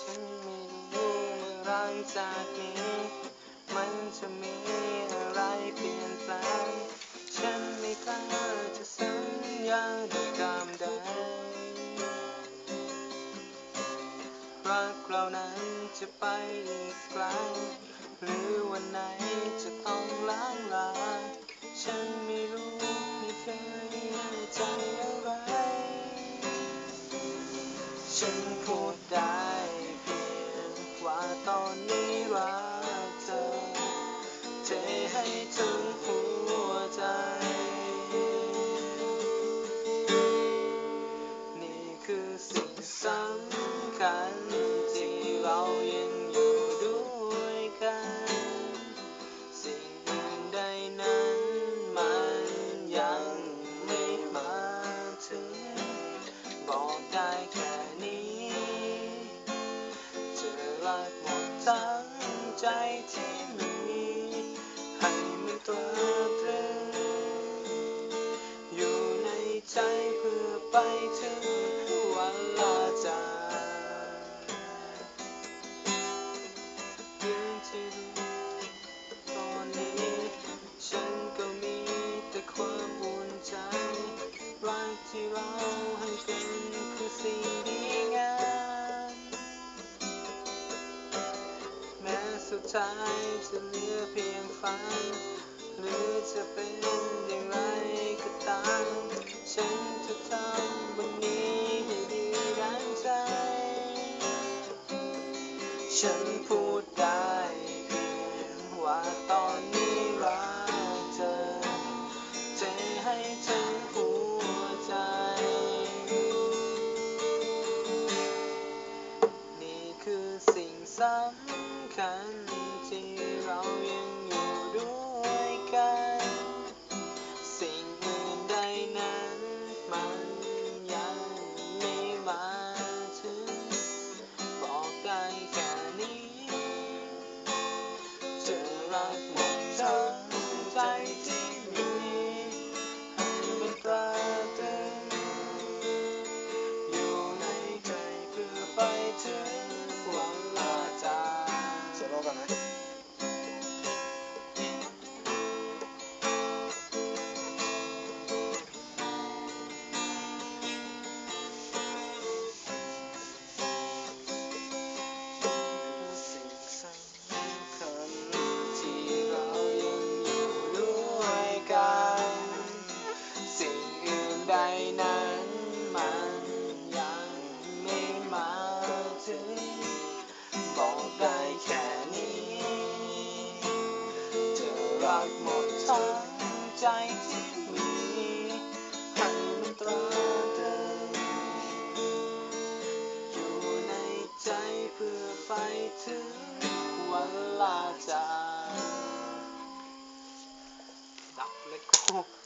ฉันไม่รู้เมื่อหลังจากนี้ มันจะมีอะไรเปลี่ยนแปลง ฉันไม่กล้าจะสัญญาด้วยคำใดรักเรานั้นจะไปอีกไกล ตอนนี้รักเธอ เทให้ถึงหัวใจ นี่คือสิ่งสำคัญที่เรายังอยู่ด้วยกัน สิ่งอื่นใดนั้นมันยังไม่มาถึง บอกได้แค่ ใจที่มีให้มันตัวตรึงอยู่ในใจเพื่อไปถึงวันลา ท้ายจะเหลือเพียงฝัน หรือจะเป็นอย่างไรก็ตาม ฉันจะทำวันนี้ให้ดีดังใจ ฉันพูดได้เพียงว่าตอนนี้รักเธอเทให้ถึงหัวใจ นี่คือสิ่งสำคัญ ที่เรายังอยู่ด้วยกัน สิ่งอื่นใดนั้นมันยังไม่มาถึง บอกได้แค่นี้จะรักหมดทั้งใจที่ होगा ना ากหมดทั้งใจที่มีให้มันตราเดิมอยู่ในใจเพื่อไปถึงวันลาจากดับเลยกู